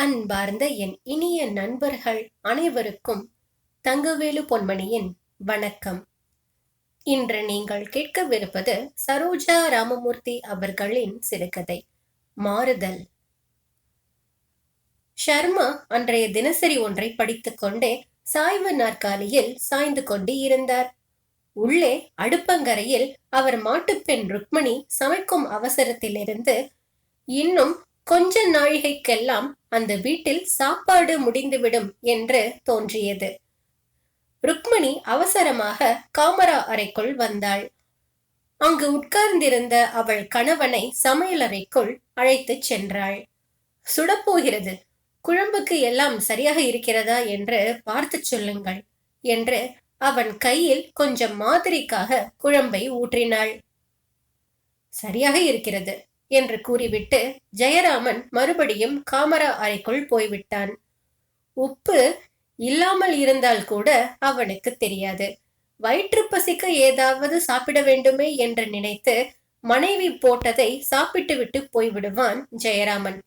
அன்பார்ந்த என் இனிய நண்பர்கள் அனைவருக்கும் தங்கவேலு பொன்மணியின் வணக்கம். இன்று நீங்கள் கேட்கவிருப்பது சரோஜா ராமமூர்த்தி அவர்களின் சிறுகதை மாறுதல். ஷர்மா அன்றைய தினசரி ஒன்றை படித்துக் கொண்டே சாய்வு நாற்காலியில் சாய்ந்து கொண்டு இருந்தார். உள்ளே அடுப்பங்கரையில் அவர் மாட்டுப்பெண் ருக்மணி சமைக்கும் அவசரத்திலிருந்து இன்னும் கொஞ்ச நாழிகைக்கெல்லாம் அந்த வீட்டில் சாப்பாடு முடிந்துவிடும் என்று தோன்றியது. ருக்மணி அவசரமாக காமரா அறைக்குள் வந்தாள். அங்கு உட்கார்ந்திருந்த அவள் கணவனை சமையலறைக்குள் அழைத்துச் சென்றாள். சுடப்போகிறது. குழம்புக்கு எல்லாம் சரியாக இருக்கிறதா என்று பார்த்துச் சொல்லுங்கள் என்று அவன் கையில் கொஞ்சம் மாதிரிக்காக குழம்பை ஊற்றினாள். சரியாக இருக்கிறது. என்று கூறிவிட்டு ஜெயராமன் மறுபடியும் காமரா அறைக்குள் போய்விட்டான். உப்பு இல்லாமல் இருந்தால் கூட அவனுக்கு தெரியாது. வயிற்று பசிக்க ஏதாவது சாப்பிட வேண்டுமே என்று நினைத்து மனைவி போட்டதை சாப்பிட்டுவிட்டு போய்விடுவான் ஜெயராமன்.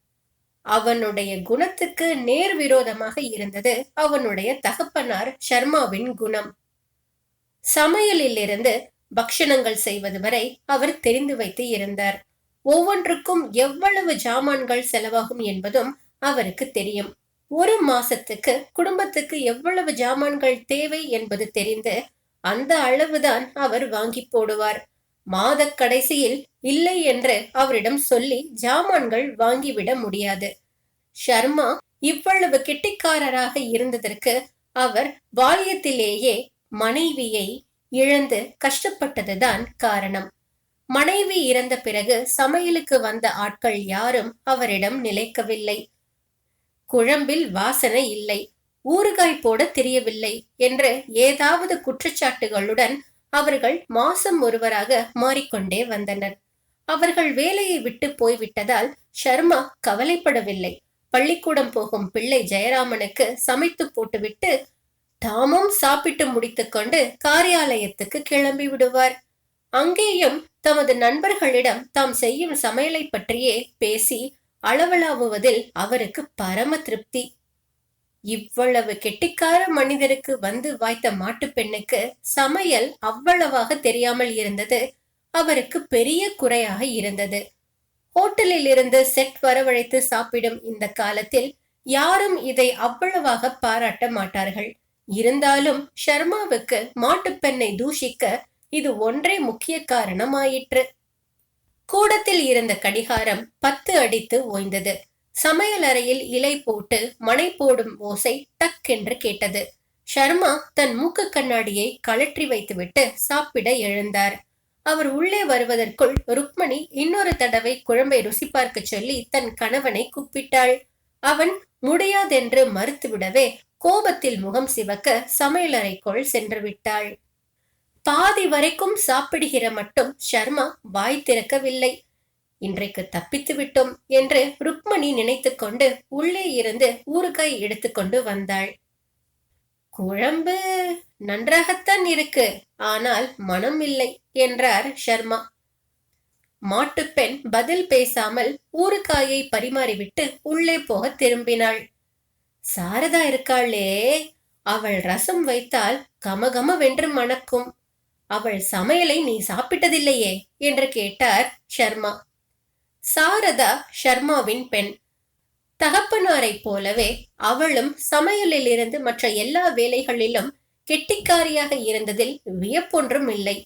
அவனுடைய குணத்துக்கு நேர் விரோதமாக இருந்தது அவனுடைய தகப்பனார் ஷர்மாவின் குணம். சமையலில் இருந்து பக்ஷணங்கள் செய்வது வரை அவர் தெரிந்து வைத்து இருந்தார். ஒவ்வொன்றுக்கும் எவ்வளவு ஜாமான்கள் செலவாகும் என்பதும் அவருக்கு தெரியும். ஒரு மாசத்துக்கு குடும்பத்துக்கு எவ்வளவு ஜாமான்கள் தேவை என்பது தெரிந்து அந்த அளவுதான் அவர் வாங்கி போடுவார். மாத கடைசியில் இல்லை என்று அவரிடம் சொல்லி ஜாமான்கள் வாங்கிவிட முடியாது. ஷர்மா இவ்வளவு கெட்டிக்காரராக இருந்ததற்கு அவர் பால்யத்திலேயே மனைவியை இழந்து கஷ்டப்பட்டதுதான் காரணம். மனைவி இறந்த பிறகு சமையலுக்கு வந்த ஆட்கள் யாரும் அவரிடம் நிலைக்கவில்லை. குழம்பில் வாசனை இல்லை. ஊறுகாய் போட தெரியவில்லை என்று ஏதாவது குற்றச்சாட்டுகளுடன் அவர்கள் மாசம் ஒருவராக மாறிக்கொண்டே வந்தனர். அவர்கள் வேலையை விட்டு போய்விட்டதால் ஷர்மா கவலைப்படவில்லை. பள்ளிக்கூடம் போகும் பிள்ளை ஜெயராமனுக்கு சமைத்து போட்டுவிட்டு தாமும் சாப்பிட்டு முடித்துக்கொண்டு காரியாலயத்துக்கு கிளம்பி விடுவார் அங்கேயும் தமது நண்பர்களிடம் தாம் செய்யும் சமையலை பற்றியே பேசி அளவலாவுவதில் அவருக்கு பரம திருப்தி. இவ்வளவு கெட்டிக்கார மனிதருக்கு வந்து வாய்த்த மாட்டுப் பெண்ணுக்கு சமையல் அவ்வளவாக தெரியாமல் இருந்தது. அவருக்கு பெரிய குறையாக இருந்தது. ஹோட்டலில் இருந்து செட் வரவழைத்து சாப்பிடும் இந்த காலத்தில் யாரும் இதை அவ்வளவாக பாராட்ட மாட்டார்கள். இருந்தாலும் ஷர்மாவுக்கு மாட்டுப்பெண்ணை தூஷிக்க இது ஒன்றே முக்கிய காரணமாயிற்று. கூடத்தில் இருந்த கடிகாரம் பத்து அடித்து ஓய்ந்தது. சமையலறையில் இலை போட்டு மனை போடும் ஓசை டக் என்று கேட்டது. ஷர்மா தன் மூக்கு கண்ணாடியை கழற்றி வைத்துவிட்டு சாப்பிட எழுந்தார். அவர் உள்ளே வருவதற்குள் ருக்மணி இன்னொரு தடவை குழம்பை ருசி பார்க்க சொல்லி தன் கணவனை கூப்பிட்டாள். அவன் முடியாதென்று மறுத்துவிடவே கோபத்தில் முகம் சிவக்க சமையலறைக்குள் சென்று விட்டாள். பாதி வரைக்கும் சாப்பிடுகிற மட்டும் ஷர்மா வாய் திறக்கவில்லை. இன்றைக்கு தப்பித்து விட்டோம் என்று ருக்மணி நினைத்துக்கொண்டு உள்ளே இருந்து ஊறுகாய் எடுத்துக்கொண்டு வந்தாள். குழம்பு நன்றாகத்தான் இருக்கு ஆனால் மனம் இல்லை என்றார் ஷர்மா. மாட்டுப்பெண் பதில் பேசாமல் ஊறுகாயை பரிமாறிவிட்டு உள்ளே போக திரும்பினாள். சாரதா இருக்காளே அவள் ரசம் வைத்தால் கமகம வென்று மணக்கும். அவள் சமையலை நீ சாப்பிட்டதில்லையே என்று கேட்டார் ஷர்மா. சாரதா ஷர்மாவின் பெண். தகப்பனாரைப் போலவே அவளும் சமையலில் இருந்து மற்ற எல்லா வேலைகளிலும் கெட்டிக்காரியாக இருந்ததில் வியப்பொன்றும் இல்லை.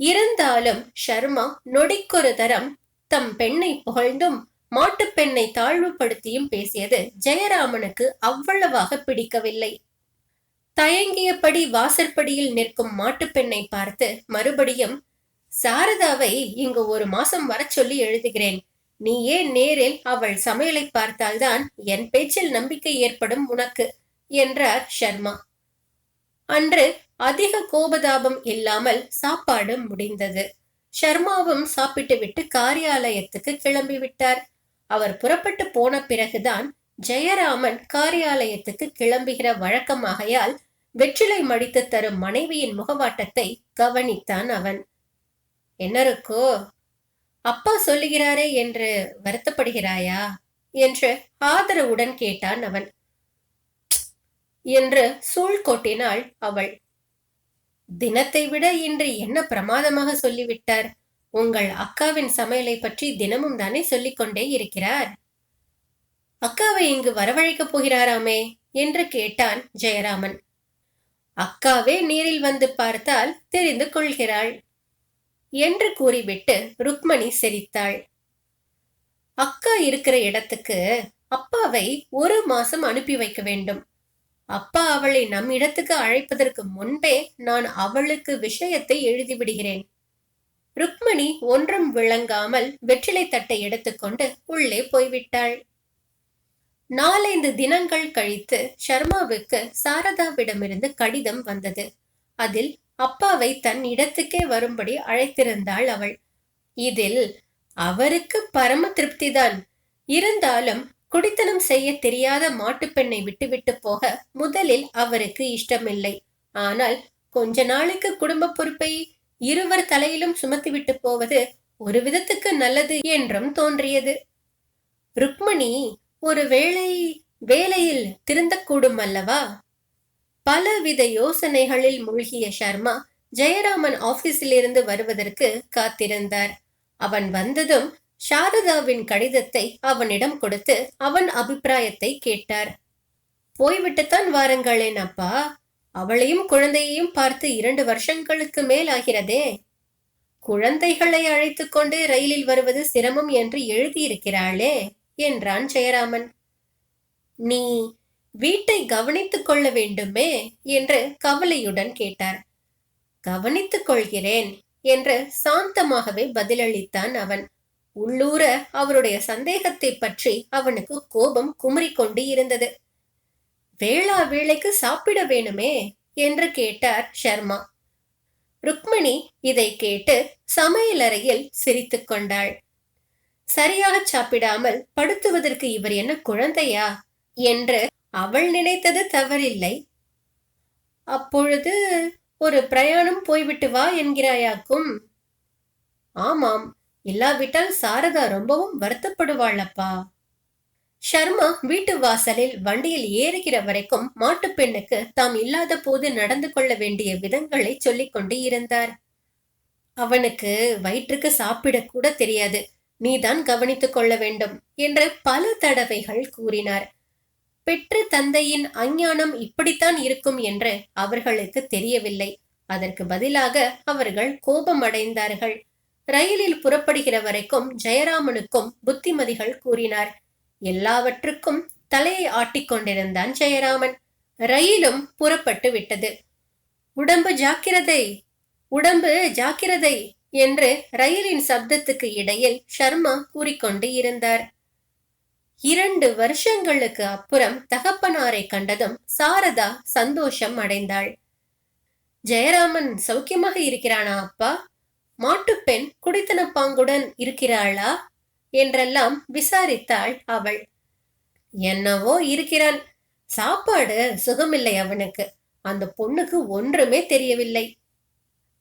இருந்தாலும் ஷர்மா நொடிக்கொரு தரம் தம் பெண்ணை புகழ்ந்தும் மாட்டுப் பெண்ணை தாழ்வுபடுத்தியும் பேசியது ஜெயராமனுக்கு அவ்வளவாக பிடிக்கவில்லை. தயங்கியபடி வாசற்படியில் நிற்கும் மாட்டுப்பெண்ணை பார்த்து மறுபடியும் சாரதாவை இங்கு ஒரு மாசம் வர சொல்லி எழுதுகிறேன். நீ ஏன் நேரில் அவள் சமையலை பார்த்தால்தான் என் பேச்சில் நம்பிக்கை ஏற்படும் உனக்கு? என்றார் ஷர்மா. அன்று அதிக கோபதாபம் இல்லாமல் சாப்பாடு முடிந்தது. ஷர்மாவும் சாப்பிட்டுவிட்டு காரியாலயத்துக்கு கிளம்பி விட்டார் அவர் புறப்பட்டு போன பிறகுதான் ஜெயராமன் காரியாலயத்துக்கு கிளம்புகிற வழக்கமாகையால் வெற்றிலை மடித்து தரும் மனைவியின் முகவாட்டத்தை கவனித்தான் அவன். என்ன இருக்கோ அப்பா சொல்லுகிறாரே என்று வருத்தப்படுகிறாயா? என்று ஆதரவுடன் கேட்டான் அவன். என்று சூழ் கொட்டினாள் அவள். தினத்தை விட இன்று என்ன பிரமாதமாக சொல்லிவிட்டார்? உங்கள் அக்காவின் சமையலை பற்றி தினமும் தானே சொல்லிக் கொண்டே இருக்கிறார். அக்காவை இங்கு வரவழைக்கப் போகிறாராமே? என்று கேட்டான் ஜெயராமன். அக்காவே நேரில் வந்து பார்த்தால் தெரிந்து கொள்கிறாள் என்று கூறிவிட்டு ருக்மணி சிரித்தாள். அக்கா இருக்கிற இடத்துக்கு அப்பாவை ஒரு மாசம் அனுப்பி வைக்க வேண்டும். அப்பா அவளை நம் இடத்துக்கு அழைப்பதற்கு முன்பே நான் அவளுக்கு விஷயத்தை எழுதிவிடுகிறேன் ருக்மணி ஒன்றும் விளங்காமல் வெற்றிலை தட்டை எடுத்துக்கொண்டு உள்ளே போய்விட்டாள். நாலைந்து தினங்கள் கழித்து ஷர்மாவுக்கு சாரதாவிடமிருந்து கடிதம் வந்தது. அதில் அப்பாவை தன் இடத்துக்கே வரும்படி அழைத்திருந்தாள் அவள். இதில் அவருக்கு பரம திருப்திதான். இருந்தாலும் குடித்தனம் செய்ய தெரியாத மாட்டுப்பெண்ணை விட்டுவிட்டு போக முதலில் அவருக்கு இஷ்டமில்லை. ஆனால் கொஞ்ச நாளைக்கு குடும்ப பொறுப்பை இருவர் தலையிலும் சுமத்திவிட்டு போவது ஒரு விதத்துக்கு நல்லது என்றும் தோன்றியது. ருக்மணி ஒரு வேளை வேலையில் திருந்தக்கூடும் அல்லவா? பலவித யோசனைகளில் மூழ்கிய சர்மா ஜெயராமன் ஆபீஸிலிருந்து வருவதற்கு காத்திருந்தார். அவன் வந்ததும் சாரதாவின் கடிதத்தை அவனிடம் கொடுத்து அவன் அபிப்பிராயத்தை கேட்டார். போய்விட்டுத்தான் வாருங்களேன் அப்பா. அவளையும் குழந்தையையும் பார்த்து இரண்டு வருஷங்களுக்கு மேல் ஆகிறதே. குழந்தைகளை அழைத்துக்கொண்டு ரயிலில் வருவது சிரமம் என்று எழுதியிருக்கிறாளே. என்றான் ஜெயராமன். நீ வீட்டை கவனித்துக் கொள்ள வேண்டுமே? என்று கவலையுடன் கேட்டார். கவனித்துக் கொள்கிறேன் என்று சாந்தமாகவே பதிலளித்தான் அவன். உள்ளூர அவருடைய சந்தேகத்தை பற்றி அவனுக்கு கோபம் குமரிக்கொண்டு இருந்தது. வேளா வேளைக்கு சாப்பிட வேணுமே? என்று கேட்டார் ஷர்மா. ருக்மணி இதை கேட்டு சமையலறையில் சிரித்துக் கொண்டாள். சரியாக சாப்பிடாமல் படுத்துவதற்கு இவர் என்ன குழந்தையா? என்று அவள் நினைத்தது தவறில்லை. அப்பொழுது ஒரு பிரயாணம் போய்விட்டு வா என்கிறாயாக்கும். ஆமாம். இல்லாவிட்டால் சாரதா ரொம்பவும் வருத்தப்படுவாளப்பா. ஷர்மா வீட்டு வாசலில் வண்டியில் ஏறுகிற வரைக்கும் மாட்டுப் பெண்ணுக்கு தாம் இல்லாத போது நடந்து கொள்ள வேண்டிய விதங்களை சொல்லிக் கொண்டு இருந்தார். அவனுக்கு வயிற்றுக்கு சாப்பிடக்கூட தெரியாது. நீதான் கவனித்துக் கொள்ள வேண்டும் என்று பல தடவைகள் கூறினார். பெற்ற தந்தையின் அஞ்ஞானம் இப்படித்தான் இருக்கும் என்று அவர்களுக்கு தெரியவில்லை. அதற்கு பதிலாக அவர்கள் கோபம் அடைந்தார்கள் ரயிலில் புறப்படுகிற வரைக்கும் ஜெயராமனுக்கும் புத்திமதிகள் கூறினார். எல்லாவற்றுக்கும் தலையை ஆட்டிக்கொண்டிருந்தான் ஜெயராமன். ரயிலும் புறப்பட்டு விட்டது. உடம்பு ஜாக்கிரதை! உடம்பு ஜாக்கிரதை! என்று ரயிலின் சப்தத்துக்கு இடையில் ஷர்மா கூறிக்கொண்டு இருந்தார். இரண்டு வருஷங்களுக்கு அப்புறம் தகப்பனாரை கண்டதும் சாரதா சந்தோஷம் அடைந்தாள். ஜெயராமன் சௌக்கியமாக இருக்கிறானா அப்பா? மாட்டுப்பெண் குடித்தனப்பாங்குடன் இருக்கிறாளா? என்றெல்லாம் விசாரித்தாள் அவள். என்னவோ இருக்கிறான். சாப்பாடு சுகமில்லை அவனுக்கு. அந்த பொண்ணுக்கு ஒன்றுமே தெரியவில்லை.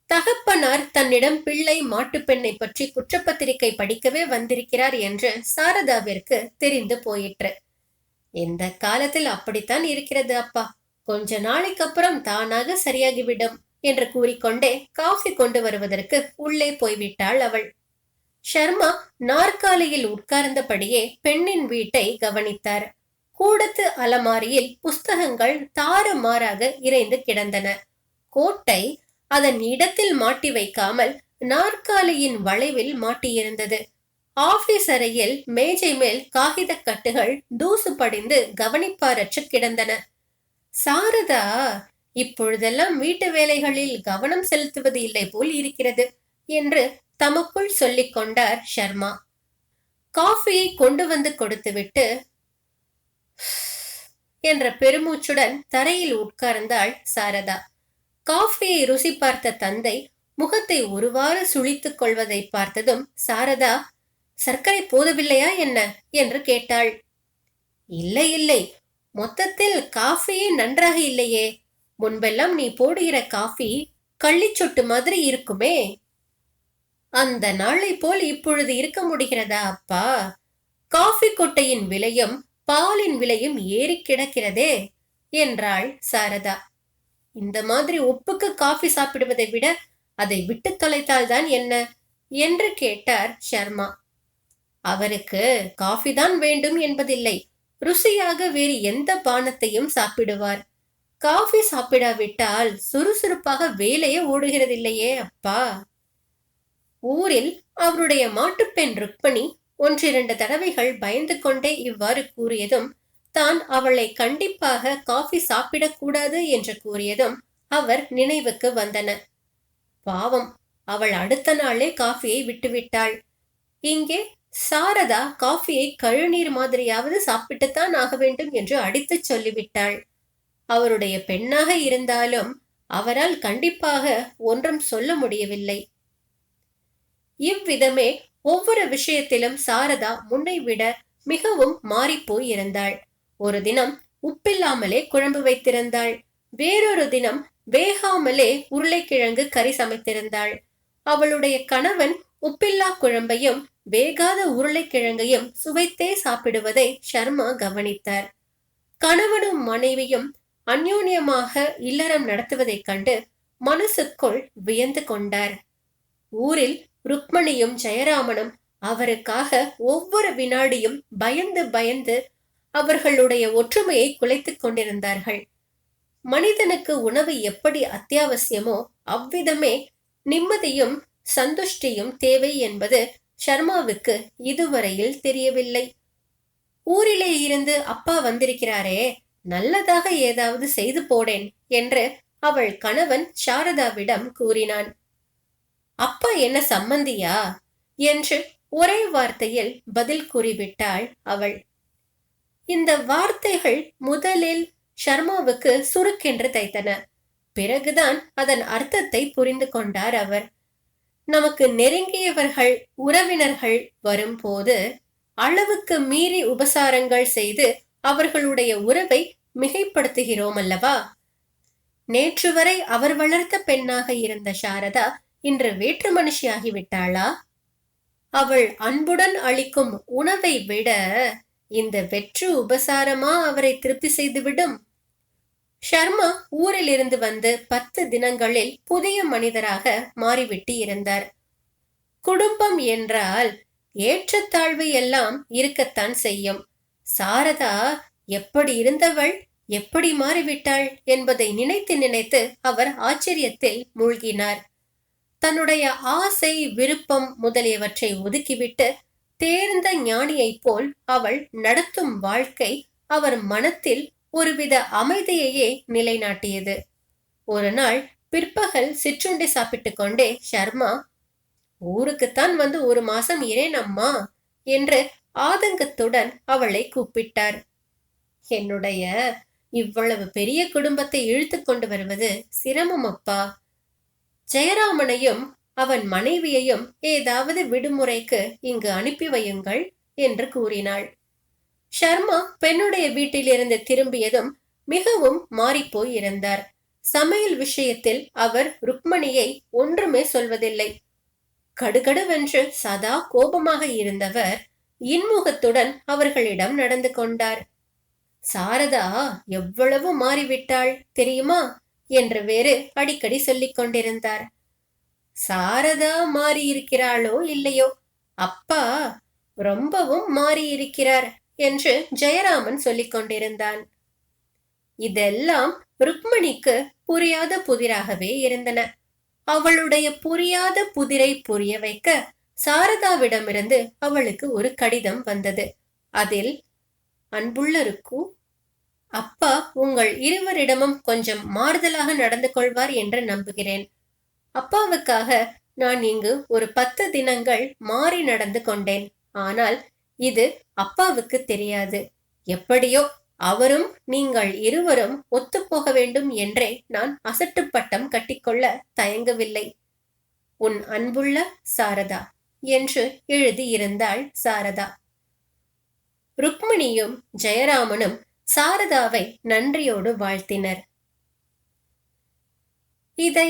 தகப்பனார் தன்னிடம் பிள்ளை மாட்டுப்பெண்ணை பற்றி குற்றப்பத்திரிகை படிக்கவே வந்திருக்கிறார் என்று சாரதாவிற்கு தெரிந்து போயிற்று. இந்த காலத்தில் அப்படித்தான் இருக்கிறது அப்பா. கொஞ்ச நாளைக்கு அப்புறம் தானாக சரியாகிவிடும் என்று கூறிக்கொண்டே காஃபி கொண்டு வருவதற்கு உள்ளே போய்விட்டாள் அவள். ஷர்மா நாற்காலியில் உட்கார்ந்தபடியே பெண்ணின் வீட்டை கவனித்தார். கூடத்து அலமாரியில் புஸ்தகங்கள் தாறுமாறாக இறைந்து கிடந்தன. கோட்டை அதன் இடத்தில் மாட்டி வைக்காமல் நாற்காலியின் வளைவில் மாட்டியிருந்தது. ஆபீஸ் அறையில் மேஜை மேல் காகித கட்டுகள் தூசு படிந்து கவனிப்பாரற்று கிடந்தன. சாரதா இப்பொழுதெல்லாம் வீட்டு வேலைகளில் கவனம் செலுத்துவது இல்லை போல் இருக்கிறது என்று தமக்குள் சொல்லிக் கொண்டார் ஷர்மா. காஃபியை கொண்டு வந்து கொடுத்துவிட்டு என்ற பெருமூச்சுடன் தரையில் உட்கார்ந்தாள் சாரதா. காஃபியை ருசி பார்த்த தந்தை முகத்தை ஒருவாறு சுழித்துக் கொள்வதை பார்த்ததும் சாரதா சர்க்கரை போதவில்லையா என்ன? என்று கேட்டாள். இல்லை இல்லை. மொத்தத்தில் காஃபியே நன்றாக இல்லையே. முன்பெல்லாம் நீ போடுகிற காஃபி கள்ளிச்சொட்டு மாதிரி இருக்குமே. அந்த நாளை போல் இப்பொழுது இருக்க முடிகிறதா அப்பா? காஃபி கொட்டையின் விலையும் பாலின் விலையும் ஏறி கிடக்கிறதே என்றாள் சாரதா. இந்த மாதிரி உப்புக்கு காஃபி சாப்பிடுவதை விட அதை விட்டு தொலைத்தால்தான் என்ன? என்று கேட்டார் சர்மா அவருக்கு காஃபி தான் வேண்டும் என்பதில்லை. ருசியாக வேறு எந்த பானத்தையும் சாப்பிடுவார். காஃபி சாப்பிடாவிட்டால் சுறுசுறுப்பாக வேலையே ஓடுகிறதில்லையே அப்பா. ஊரில் அவருடைய மாட்டுப்பெண் ருக்மணி ஒன்றிரண்டு தடவைகள் பயந்து கொண்டே இவ்வாறு கூறியதும் தான் அவளை கண்டிப்பாக காஃபி சாப்பிடக்கூடாது என்று கூறியதும் அவர் நினைவுக்கு வந்தன பாவம் அவள் அடுத்த நாளே காஃபியை விட்டுவிட்டாள். இங்கே சாரதா காஃபியை கழுநீர் மாதிரியாவது சாப்பிட்டுத்தான் ஆக வேண்டும் என்று அடித்து சொல்லிவிட்டாள். அவருடைய பெண்ணாக இருந்தாலும் அவரால் கண்டிப்பாக ஒன்றும் சொல்ல முடியவில்லை. இவ்விதமே ஒவ்வொரு விஷயத்திலும் சாரதா முன்னை விட மிகவும் மாறிப்போய் இருந்தாள் ஒரு தினம் உப்பில்லாமலே குழம்பு வைத்திருந்தாள். வேறொரு தினம் வேகாமலே உருளைக்கிழங்கு கறி சமைத்திருந்தாள். அவளுடைய கணவன் உப்பில்லா குழம்பையும் வேகாத உருளைக்கிழங்கையும் சுவைத்தே சாப்பிடுவதை ஷர்மா கவனித்தார். கணவனும் மனைவியும் அந்யோன்யமாக இல்லறம் நடத்துவதைக் கண்டு மனசுக்குள் வியந்து கொண்டார். ஊரில் ருக்மணியும் ஜெயராமனும் அவருக்காக ஒவ்வொரு வினாடியும் பயந்து பயந்து அவர்களுடைய ஒற்றுமையை குலைத்துக் கொண்டிருந்தார்கள். மனிதனுக்கு உணவு எப்படி அத்தியாவசியமோ அவ்விதமே நிம்மதியும் சந்துஷ்டியும் தேவை என்பது ஷர்மாவுக்கு இதுவரையில் தெரியவில்லை. ஊரிலே இருந்து அப்பா வந்திருக்கிறாரே நல்லதாக ஏதாவது செய்து போடேன் என்று அவள் கணவன் சாரதாவிடம் கூறினான். அப்பா என்ன சம்மந்தியா என்று ஒரே வார்த்தையில் பதில் கூறிவிட்டாள் அவள். இந்த வார்த்தைகள் முதலில் ஷர்மாவுக்கு சுருக்கென்று தைத்தன. பிறகுதான் அதன் அர்த்தத்தை புரிந்து கொண்டார் அவர். நமக்கு நெருங்கியவர்கள் உறவினர்கள் வரும்போது அளவுக்கு மீறி உபசாரங்கள் செய்து அவர்களுடைய உறவை மிகைப்படுத்துகிறோம் அல்லவா? நேற்று வரை அவர் வளர்த்த பெண்ணாக இருந்த சாரதா இன்று வேற்று மனுஷியாகிவிட்டாளா அவள் அன்புடன் அளிக்கும் உணவை விட இந்த வெற்று உபசாரமா அவரை திருப்தி செய்துவிடும்? ஷர்மா ஊரிலிருந்து வந்து பத்து தினங்களில் புதிய மனிதராக மாறிவிட்டு இருந்தார். குடும்பம் என்றால் ஏற்றத்தாழ்வு எல்லாம் இருக்கத்தான் செய்யும். சாரதா எப்படி இருந்தவள் எப்படி மாறிவிட்டாள் என்பதை நினைத்து நினைத்து அவர் ஆச்சரியத்தில் மூழ்கினார். தன்னுடைய ஆசை விருப்பம் முதலியவற்றை ஒதுக்கிவிட்டு தேர்ந்த ஞானியைப் போல் அவள் நடத்தும் வாழ்க்கை அவர் மனத்தில் ஒருவித அமைதியையே நிலைநாட்டியது. ஒரு நாள் பிற்பகல் சிற்றுண்டி சாப்பிட்டுக் கொண்டே ஷர்மா ஊருக்குத்தான் வந்து ஒரு மாசம் இரேனம்மா என்று ஆதங்கத்துடன் அவளை கூப்பிட்டார். என்னுடைய இவ்வளவு பெரிய குடும்பத்தை இழுத்து கொண்டு வருவது சிரமம் அப்பா. ஜெயராமனையும் அவன் மனைவியையும் ஏதாவது விடுமுறைக்கு இங்கு அனுப்பி வையுங்கள் என்று கூறினாள். ஷர்மா பெண்ணுடைய வீட்டிலிருந்து திரும்பியதும் மிகவும் மாறிப்போய் இருந்தார். சமையல் விஷயத்தில் அவர் ருக்மணியை ஒன்றுமே சொல்வதில்லை. கடுகடுவென்று சதா கோபமாக இருந்தவர் இன்முகத்துடன் அவர்களிடம் நடந்து கொண்டார். சாரதா எவ்வளவு மாறிவிட்டாள் தெரியுமா? என்று வேறு அடிக்கடி சொல்லிக் கொண்டிருந்தார் சாரதா மாறி இருக்கிறாளோ இல்லையோ? அப்பா ரொம்பவும் மாறி இருக்கிறார் என்று ஜெயராமன் சொல்லிக் கொண்டிருந்தான். இதெல்லாம் ருக்மணிக்கு புரியாத புதிராகவே இருந்தன. அவளுடைய புரியாத புதிரை புரிய வைக்க சாரதாவிடமிருந்து அவளுக்கு ஒரு கடிதம் வந்தது. அதில் அன்புள்ள ருக்கு அப்பா உங்கள் இருவரிடமும் கொஞ்சம் மாறுதலாக நடந்து கொள்வார் என்று நம்புகிறேன். அப்பாவுக்காக நான் இங்கு ஒரு பத்து தினங்கள் மாறி நடந்து கொண்டேன். ஆனால் இது அப்பாவுக்கு தெரியாது. எப்படியோ அவரும் நீங்கள் இருவரும் ஒத்துப்போக வேண்டும் என்றே நான் அசட்டு பட்டம் கட்டிக்கொள்ள தயங்கவில்லை. உன் அன்புள்ள சாரதா என்று எழுதியிருந்தாள் சாரதா. ருக்மிணியும் ஜெயராமனும் சாரதாவை நன்றியோடு வாழ்த்தினர். இதை